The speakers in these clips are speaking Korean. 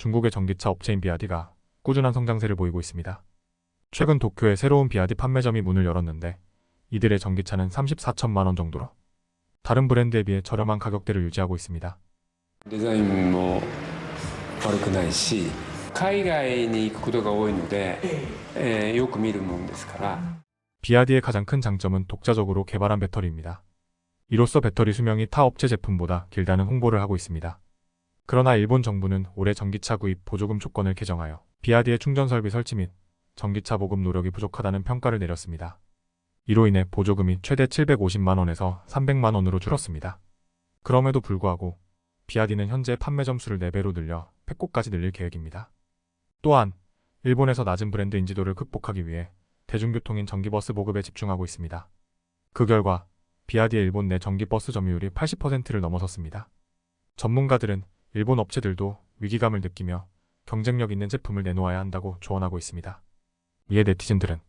중국의 전기차 업체인 비아디가 꾸준한 성장세를 보이고 있습니다. 최근 도쿄에 새로운 비아디 판매점이 문을 열었는데 이들의 전기차는 34천만 원 정도로 다른 브랜드에 비해 저렴한 가격대를 유지하고 있습니다. デザインも悪くないし海外に行くことが多いので、えーよく見るもんですから 비아디의 가장 큰 장점은 독자적으로 개발한 배터리입니다. 이로써 배터리 수명이 타 업체 제품보다 길다는 홍보를 하고 있습니다. 그러나 일본 정부는 올해 전기차 구입 보조금 조건을 개정하여 비아디의 충전 설비 설치 및 전기차 보급 노력이 부족하다는 평가를 내렸습니다. 이로 인해 보조금이 최대 750만 원에서 300만 원으로 줄었습니다. 그럼에도 불구하고 비아디는 현재 판매 점수를 4배로 늘려 100곳까지 늘릴 계획입니다. 또한 일본에서 낮은 브랜드 인지도를 극복하기 위해 대중교통인 전기버스 보급에 집중하고 있습니다. 그 결과 비아디의 일본 내 전기버스 점유율이 80%를 넘어섰습니다. 전문가들은 일본 업체들도 위기감을 느끼며 경쟁력 있는 제품을 내놓아야 한다고 조언하고 있습니다. 이에 네티즌들은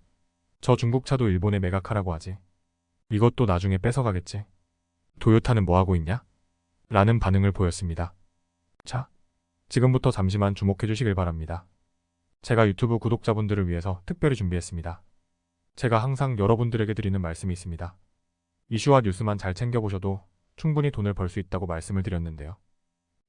저 중국차도 일본에 매각하라고 하지. 이것도 나중에 뺏어가겠지. 도요타는 뭐하고 있냐? 라는 반응을 보였습니다. 자, 지금부터 잠시만 주목해 주시길 바랍니다. 제가 유튜브 구독자분들을 위해서 특별히 준비했습니다. 제가 항상 여러분들에게 드리는 말씀이 있습니다. 이슈와 뉴스만 잘 챙겨보셔도 충분히 돈을 벌 수 있다고 말씀을 드렸는데요.